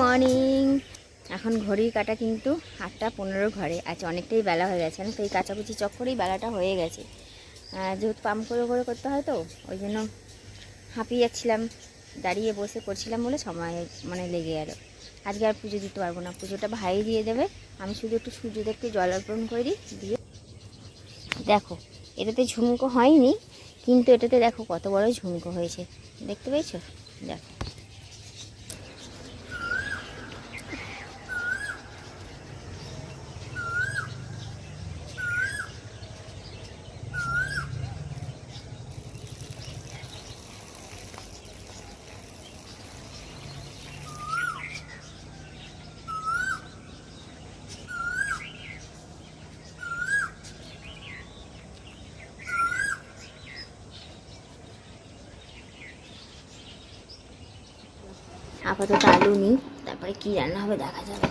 Morning. এখন ঘড়ির কাটা কিন্তু আটটা পনেরো ঘরে। আচ্ছা অনেকটাই বেলা হয়ে গেছে তো? এই কাচাকুচি চক্করেই বেলাটা হয়ে গেছে। যেহেতু পাম্প করে করে করতে হয় তো, ওই জন্য হাঁপিয়ে যাচ্ছিলাম, দাঁড়িয়ে বসে করছিলাম বলে সময় মানে লেগে গেল। আজকে আর পুজো দিতে পারব না। পুজোটা ভাই দিয়ে দেবে। আমি শুধু একটু সূর্যদেবকে জল অর্পণ করে দিই, দিয়ে দেখো, এটাতে ঝুমকো হয়নি, কিন্তু এটাতে দেখো কত বড় ঝুমকো হয়েছে। দেখতে পেয়েছ? দেখো আপাতত আলু নিই তারপরে কি রান্না হবে দেখা যাবে।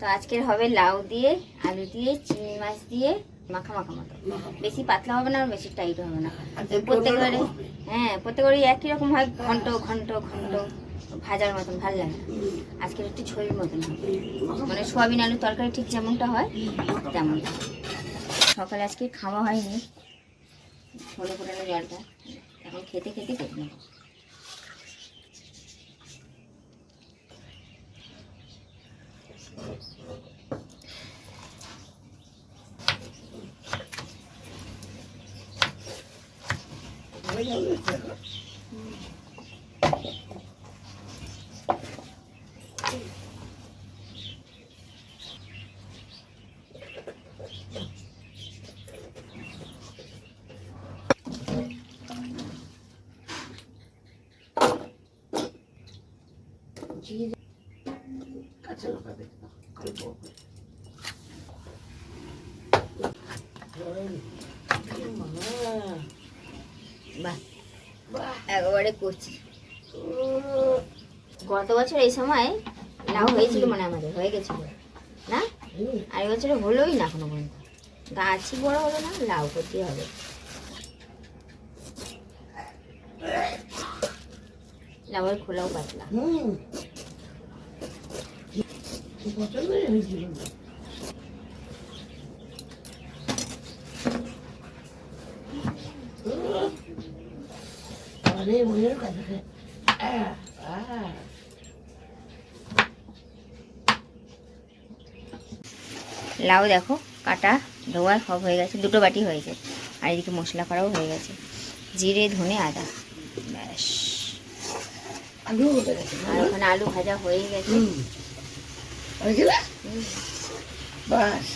তো আজকের হবে লাউ দিয়ে আলু দিয়ে চিংড়ি মাছ দিয়ে মাখা মাখা মতো। বেশি পাতলা হবে না আর বেশি টাইট হবে না। প্রত্যেকবারে হ্যাঁ প্রত্যেকবারই একই রকম হয় ঘন্ট ঘন্ট ঘন্ট। ভাজার মতন ভালো লাগে না। আজকের একটু ঝোলের মতন মানে সোয়াবিন আলু তরকারি ঠিক যেমনটা হয় তেমনটা। সকালে আজকে খাওয়া হয়নি। ছোটো ফোটানো জলটা। এখন খেতে খেতে কেটে নেব। কাঁচা লঙ্কা দেখ না অল্প বাহ। একেবারে করছি গত বছর এই সময় লাউ হয়েছিল মানে আমাদের হয়ে গেছিল। না? আর বছরে হলোই না এখনও পর্যন্ত। গাছই বড় হলো না লাউ করতে হবে। লাউয়ের খোলাও পাতলা। হুম। লাউ দেখো কাটা ধোয়া সব হয়ে গেছে দুটো বাটি হয়েছে। আর এদিকে মশলা করাও হয়ে গেছে। জিরে ধনে আদা। ব্যাস। আলু আর ওখানে আলু ভাজা হয়ে গেছে বাস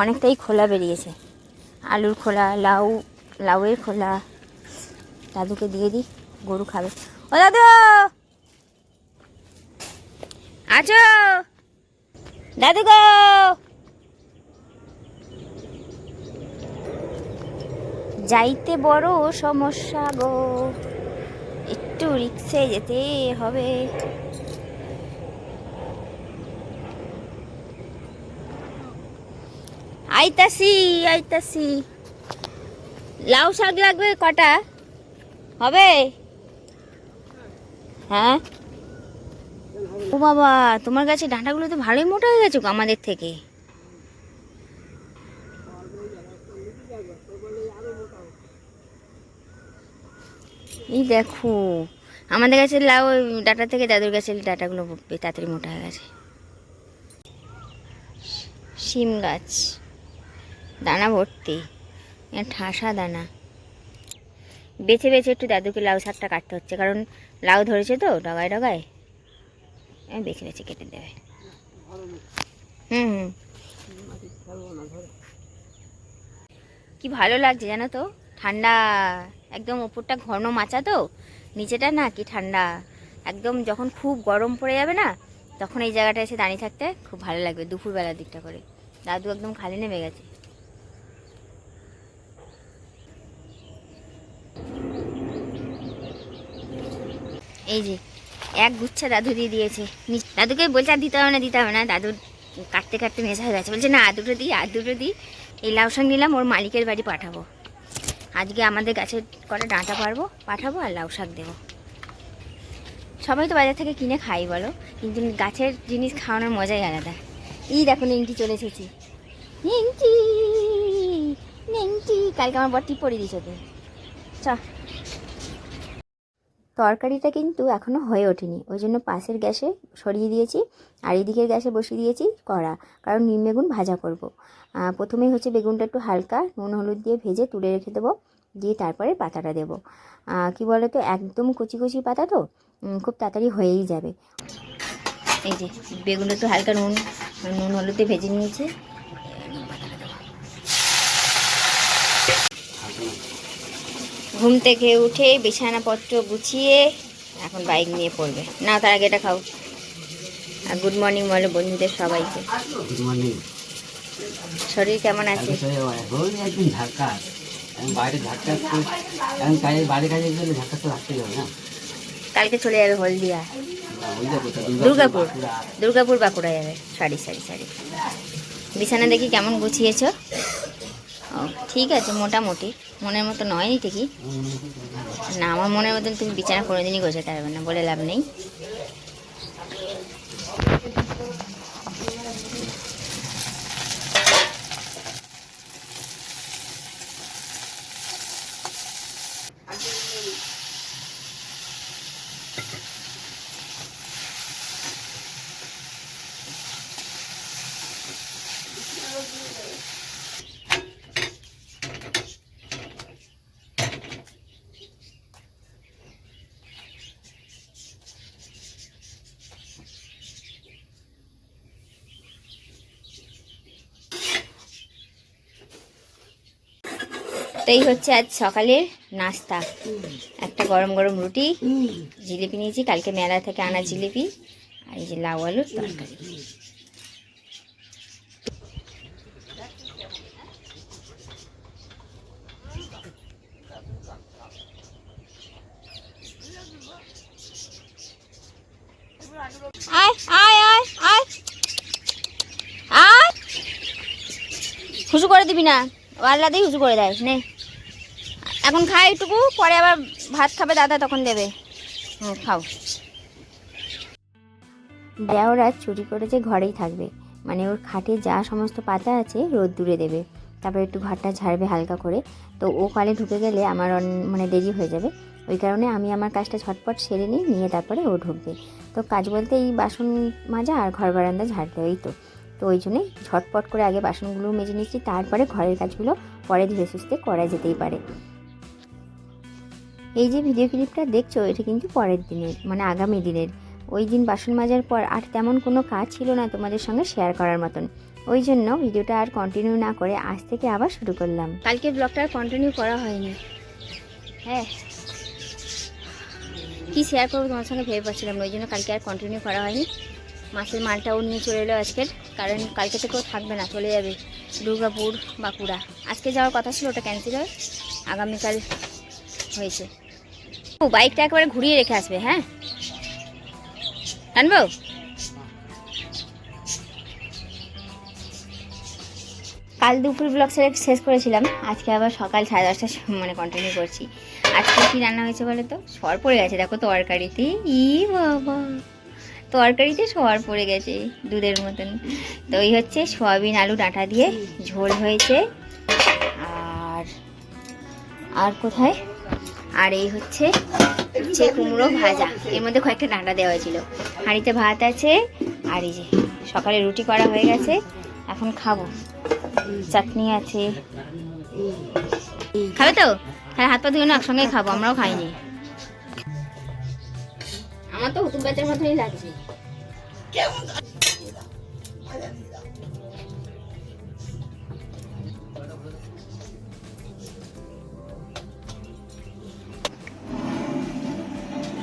অনেকটাই খোলা বেরিয়েছে। আলুর খোলা, লাউ, লাউয়ের খোলা। দাদুকে দিয়ে দিই, গরু খাবে। ও দাদু! আছো? দাদু গো! যাইতে বড় সমস্যা গো। একটু রিক্সে যেতে হবে। আইতাছি আইতাছি। লাউ শাক লাগবে কটা? হবে? হ্যাঁ? ও বাবা, তোমার কাছে ডাঁটাগুলো তো ভালোই মোটা হয়ে গেছে আমাদের থেকে। এই দেখো, আমাদের কাছে লাউ ডাটা থেকে দাদুর কাছে ডাটাগুলো তাড়াতাড়ি মোটা হয়ে গেছে। শিম গাছ। দানা ভর্তি। ঠাসা দানা। বেছে বেছে একটু দাদুকে লাউ শাকটা কাটতে হচ্ছে, কারণ লাউ ধরেছে তো ডগায় ডগায়। বেছে বেছে কেটে দেবে। হুম হুম। কি ভালো লাগছে জানো তো? ঠান্ডা, একদম ওপরটা ঘন মাচা তো, নিচেটা না কি ঠান্ডা। একদম যখন খুব গরম পড়ে যাবে না, তখন এই জায়গাটা এসে দাঁড়িয়ে থাকতে খুব ভালো লাগবে দুপুরবেলার দিকটা করে। দাদু একদম খালি নেমে গেছে। এই যে, এক গুচ্ছা দাদু দিয়ে দিয়েছে। দাদুকে বলছে, আর দিতে হবে না, দিতে হবে না। দাদুর কাটতে কাটতে নেশা হয়ে গেছে। বলছে, না, আর দুটো দিই, আর দুটো দিই। এই লাউ শাক নিলাম, ওর মালিকের বাড়ি পাঠাবো। আজকে আমাদের গাছের কটা ডাঁটা পারব পাঠাবো আর লাউ শাক দেবো। সবাই তো বাজার থেকে কিনে খাই, বলো। কিন্তু গাছের জিনিস খাওয়ানোর মজাই আলাদা। এই দেখো নেংটি চলে এসেছি। নেংটি নেংটি কালকে আমার বর টিপ পরিয়ে দিয়েছে ওকে। চ। তরকারিটা কিন্তু এখনও হয়ে ওঠেনি। ওই জন্য পাশের গ্যাসে সরিয়ে দিয়েছি আর এদিকের গ্যাসে বসিয়ে দিয়েছি কড়া, কারণ নিম বেগুন ভাজা করব। প্রথমেই হচ্ছে বেগুনটা একটু হালকা নুন, হলুদ দিয়ে ভেজে তুলে রেখে দেবো, দিয়ে তারপরে পাতাটা দেবো। কি বলো তো একদম কচি কচি পাতা তো খুব তাড়াতাড়ি হয়েই যাবে। এই যে, বেগুনটা একটু হালকা নুন নুন, হলুদ ভেজে নিয়েছি। ঘুম থেকে উঠে বিছানাপত্র গুছিয়ে এখন বাইক নিয়ে পড়বে। না তার আগে এটা খাও। আর গুড মর্নিং বলো বন্ধুদের সবাইকে। গুড মর্নিং শরীর কেমন আছে? রোজ একদিন ঝাক্কা বাইরে ঝাক্কা এখন কাজে বাইরে কাজে গেলে ঝাক্কা তো রাখতে যাবে না। কালকে চলে যাবে হলদিয়া। দুর্গাপুর। দুর্গাপুর বাঁকুড়া যাবে। Sorry sorry sorry. বিছানা দেখি কেমন গুছিয়েছ? ও, ঠিক আছে, মোটামুটি। মনের মতো নয়নি ঠিকই। না, আমার মনের মতন তুমি বিছানা কোনোদিনই গোছাতে পারবে না, বলে লাভ নেই। এই হচ্ছে আজ সকালের নাস্তা। একটা গরম গরম রুটি, জিলিপি নিয়েছি, কালকে মেলা থেকে আনা জিলিপি, আর এই যে লাউ আলুর তরকারি। আয় আয় আয় আয় করে দিবি না আল্লাদেই হুসু করে দেয়, নে। এখন খাই একটুকু পরে আবার ভাত খাবে দাদা, তখন দেবে। হুম, খাও। দেওরা চুরি করে যে ঘরেই থাকবে। মানে ওর খাটে যা সমস্ত পাতা আছে রোদ দূরে দেবে। তারপরে একটু ঘরটা ঝাড়বে হালকা করে। তো ও কালে ঢুকে গেলে আমার মানে দেরি হয়ে যাবে। ওই কারণে আমি আমার কাজটা ঝটপট সেরে নিই, নিয়ে তারপরে ও ঢুকবে। তো কাজ বলতে এই বাসন মাজা আর ঘর বারান্দা ঝাড়তে, এই তো। তো ওই জন্যে ঝটপট করে আগে বাসনগুলো মেজে নিচ্ছি, তারপরে ঘরের কাজগুলো পরে ধীরে সুস্থে করা যেতেই পারে। এই যে ভিডিও ক্লিপটা দেখছ এটা কিন্তু পরের দিনের মানে আগামী দিনের। ওই দিন বাসন মাজার পর আর তেমন কোনো কাজ ছিল না তোমাদের সঙ্গে শেয়ার করার মতন। ওই জন্য ভিডিওটা আর কন্টিনিউ না করে আজ থেকে আবার শুরু করলাম। কালকে ব্লগটা আর কন্টিনিউ করা হয়নি। হ্যাঁ। কি শেয়ার করব তোমার সঙ্গে ভেবে পাচ্ছিলাম ওই জন্য কালকে আর কন্টিনিউ করা হয়নি। মাছের মালটাও নিয়ে চলে এলো আজকের কারণ কালকে থেকেও থাকবে না চলে যাবে দুর্গাপুর বাঁকুড়া। আজকে যাওয়ার কথা ছিল ওটা ক্যান্সেল হয়। আগামীকাল হয়েছে। ও, বাইকটা একবারে ঘুরিয়ে রেখে আসবে হ্যাঁ? আনব? কাল দুপুর ব্লগ শেষ করেছিলাম, আজকে আবার সকাল সাড়ে দশটার মানে কন্টিনিউ করছি। আজকে কি রান্না হয়েছে বলো তো? সর পড়ে গেছে, দেখো তরকারিতে। ই বাবা, তরকারিতে সর পড়ে গেছে দুধের মতন। তো এই হচ্ছে সয়াবিন আলু ডাঁটা দিয়ে ঝোল হয়েছে। আর আর কোথায়? আর এই হচ্ছে উচ্ছে কুমড়ো ভাজা। এর মধ্যে কয়েকটা ডাঁটা দেওয়া হয়েছিল। হাঁড়িতে ভাত আছে আর এই যে সকালে রুটি করা হয়ে গেছে এখন খাব। চাটনি আছে। খাবে তো? হ্যাঁ হাত পা ধুয়ে না একসঙ্গে খাব আমরাও খাইনি। আমার তো হুতুম গাছের মতনই লাগছে।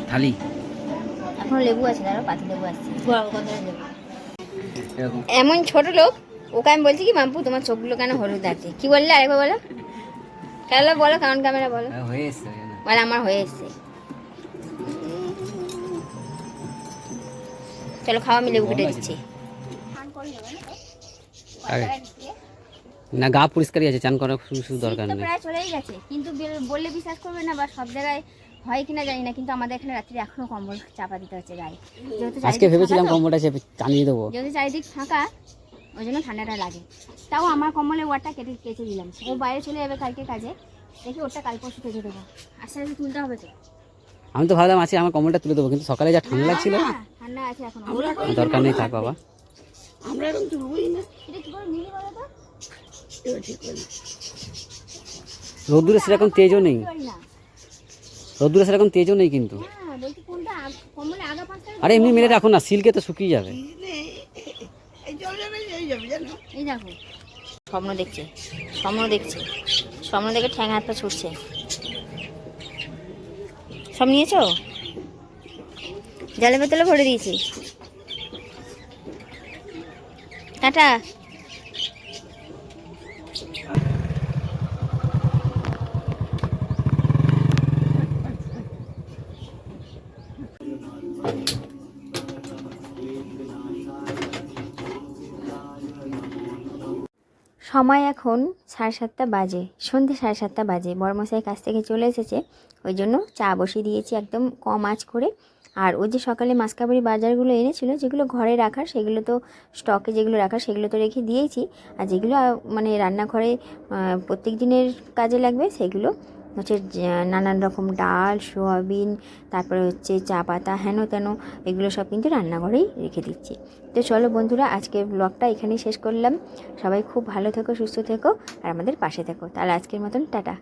থালি। এখন লেবু আছে দাঁড়াও পাতি লেবু এরকম। এমন ছোট লোক ওকে আমি বলছি কি মাম্পু তোমার চোখগুলো কেন হলুদ আছে? কি বললে আরেকবার বলো? কেন বলো কারণ ক্যামেরা বলো। হ্যাঁ, হয়ে এসছে বলে আমার হয়ে এসছে। চলো খাওয়া আমি লেবু কেটে দিচ্ছি। না গা পরিষ্কারই আছে চান করার শুধু দরকার নেই। প্রায় চলেই গেছে কিন্তু বললে বিশ্বাস করবে না বা সব জায়গায় হয় কিনা জানি না কিন্তু আমাদের এখানে রাত্রে এখনও কম্বল চাপা দিতে হচ্ছে গায়ে। যেহেতু আজকে ভেবেছিলাম কম্বলটা চেপে টানিয়ে দেবো। যেহেতু চারিদিক ফাঁকা ওই জন্য ঠান্ডাটা লাগে। তাও আমার কম্বলের ওয়ারটা কেটে কেটে দিলাম। ও বাইরে চলে যাবে কালকে কাজে দেখি ওটা কাল পরশু কেটে দেবো। আস্তে আস্তে তুলতে হবে তো। আমি তো ভাবলাম আছি আমার কম্বলটা তুলে দেবো কিন্তু সকালে যা ঠান্ডা লাগছিল না, ঠান্ডা আছে এখন। দরকার নেই থাক বাবা। আমরা এখন তুলবই না। এটা কি করে মিলি বলো তো? রোদ্দুরে সেরকম তেজও নেই। না। রোদ্দুরে সেরকম তেজও নেই কিন্তু। হ্যাঁ আরে এমনি মেলে রাখো না সিল্কে তো শুকিয়ে যাবে। এই দেখো স্বপ্ন দেখছে স্বপ্ন দেখছে স্বপ্ন দেখে ঠ্যাং হাত পা ছুটছে। সব নিয়েছো? জলে বোতলে ভরে দিয়েছি। টাটা। সময় এখন সাড়ে সাতটা বাজে সন্ধ্যে সাড়ে সাতটা বাজে। বড়মশাই কাছ থেকে চলে এসেছে, ওই জন্য চা বসিয়ে দিয়েছি একদম কম আঁচ করে। আর ওই যে সকালে মাসকাবারি বাজারগুলো এনেছিল, যেগুলো ঘরে রাখার, সেগুলো তো স্টকে যেগুলো রাখার, সেগুলো তো রেখে দিয়েছি। আর যেগুলো মানে রান্নাঘরে প্রত্যেক দিনের কাজে লাগবে, সেগুলো হচ্ছে নানান রকম ডাল, সোয়াবিন, তারপরে হচ্ছে চা পাতা, হেন তেন, এগুলো সব কিন্তু রান্নাঘরেই রেখে দিচ্ছি। তো চলো বন্ধুরা, আজকের ব্লগটা এখানেই শেষ করলাম। সবাই খুব ভালো থেকো, সুস্থ থেকো, আর আমাদের পাশে থেকো। তাহলে আজকের মতন, টাটা।